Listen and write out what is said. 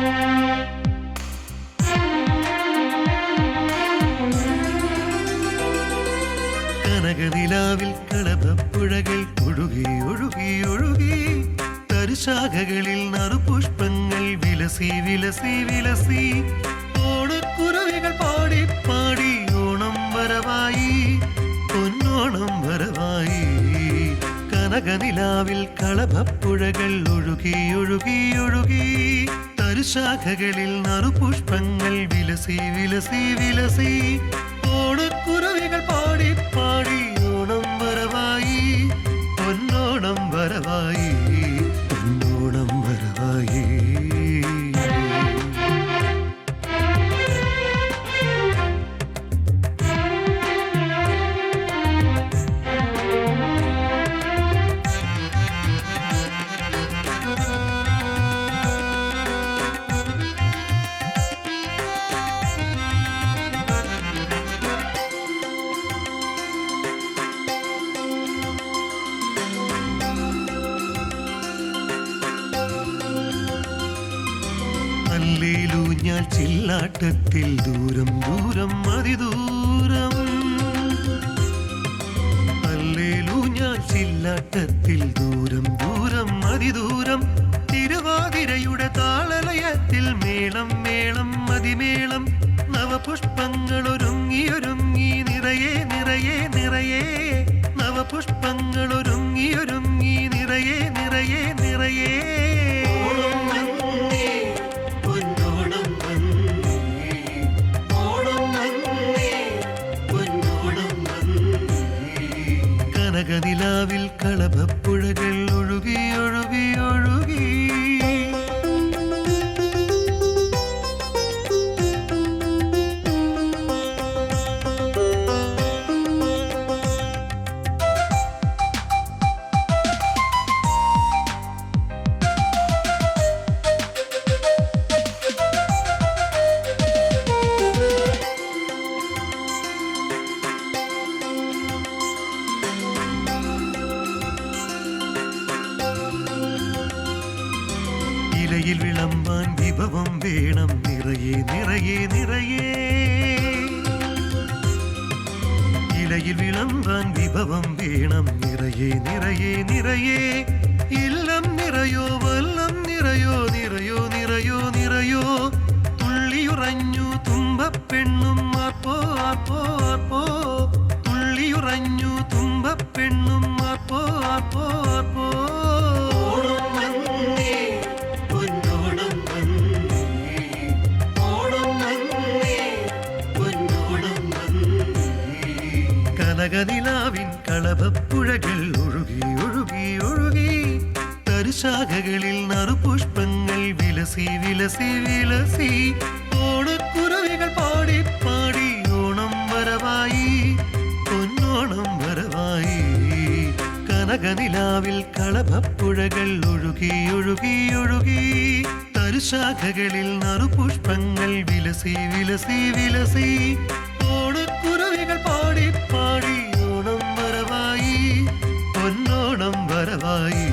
കനകനിലാവിൽ കളഭപ്പുഴകൾ ഒഴുകി ഒഴുകി ഒഴുകി. തരിശാഖകളിൽ നറുപുഷ്പങ്ങൾ വിലസി വിലസി വിലസി. ഓണക്കുരുവികൾ പാടി പാടി ഓണം വരവായി. പൊന്നോണം വരവായി. കനകനിലാവിൽ കളഭപ്പുഴകൾ ഒഴുകി ഒഴുകി ഒഴുകി. തരുശാഖകളിൽ നറുപുഷ്പങ്ങൾ വിലസി വിലസി വിലസി. ഓണക്കുറവികൾ പാടി പാടി അല്ലേലൂഞ്ഞാൽ ചില്ലാട്ടത്തിൽ ദൂരം ദൂരം അതിദൂരം. അല്ലേലൂഞ്ഞാൽ ചില്ലാട്ടത്തിൽ ദൂരം ദൂരം അതിദൂരം. തിരുവാതിരയുടെ താളലയത്തിൽ മേളം മേളം അതിമേളം. ഒരുങ്ങി നിറയെ നിറയെ നിറയെ. ഒരുങ്ങി നിറയെ നിറയെ നിറയെ. ഇലയിൽ വിളമ്പാൻ വിഭവം വേണം നിറയെ നിറയെ നിറയെ ഇലയിൽ വിളമ്പാൻ വിഭവം വേണം നിറയെ നിറയെ നിറയെ ഇല്ലം നിറയോ വല്ലം നിറയോ നിറയോ നിറയോ നിറയോ തുള്ളിയുറഞ്ഞു തുമ്പപ്പെണ്ണും ആർപ്പോ ആർപ്പോ ആർപ്പോ തുള്ളിയുറഞ്ഞു തുമ്പപ്പെണ്ണും ആർപ്പോ ആർപ്പോ കനകനിലാവിൻ കളഭപ്പുഴകൾ ഒഴുകി ഒഴുകി ഒഴുകി. തരുശാഖകളിൽ നറുപുഷ്പങ്ങൾ വിലസി വിലസി വിലസി. ഓണക്കുരുവികൾ പാടി പാടി ഓണം വരവായി. പൊന്നോണം വരവായി. കനകനിലാവിൽ കളഭപ്പുഴകൾ ഒഴുകി ഒഴുകി ഒഴുകി. തരുശാഖകളിൽ നറുപുഷ്പങ്ങൾ വിലസി വിലസി വിലസി. ഓണക്കുരുവികൾ പാടി പാടി ഓണം വരവായി പൊന്നോണം വരവായി